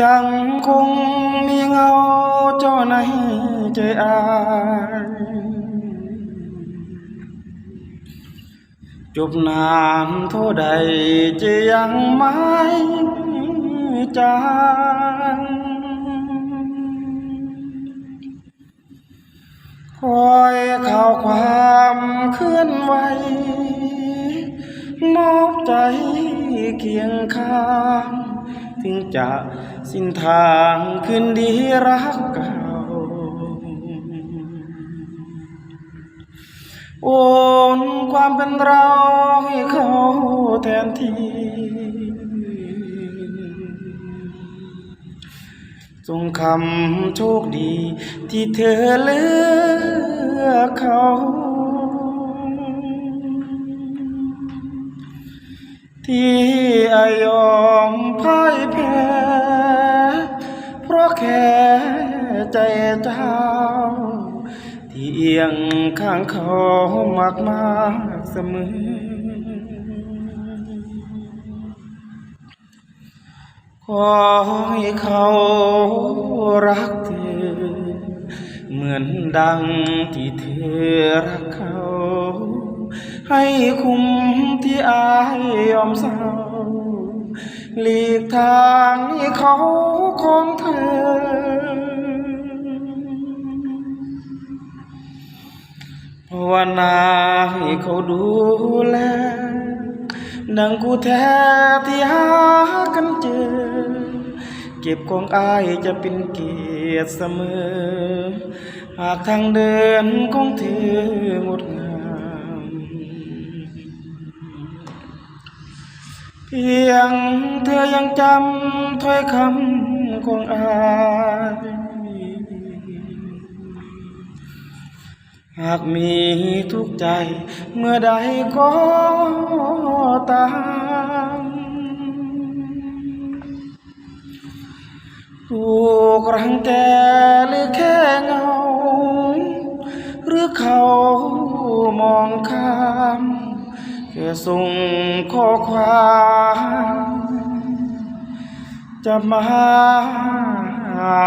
ยังคงมีเงาเจ้าในใจอายจบนานเท่าใดจะยังไม่จางคอยข่าวความเคลื่อนไหวมอบใจเคียงข้าง ถึงจะสิ้นทางคืนดีรักเก่าโอนความเป็นเราให้เขาแทนที่จงคำโชคดีที่เธอเลือกเขา ที่อายอมพ่าย แค่ใจเจ้า ที่เอียงข้างเขามากมากเสมอ ขอให้เขารักเธอ เหมือนดังที่เธอรักเขา ให้คุ้มที่อายยอมเศร้า หลีกทางให้เขาของเธอ ภาวนาให้เขาดูแล ดังกูแท้ที่หากันเจอ เก็บของอายจะเป็นเกียรติเสมอ หากทางเดินของเธองดงาม เพียงเธอยังจำถ้อยคำของอายหากมีทุกใจเมื่อใดก็ตามถูกรังแกหรือแค่เงา หรือเขามองข้าม แค่ส่งข้อความจะมาหา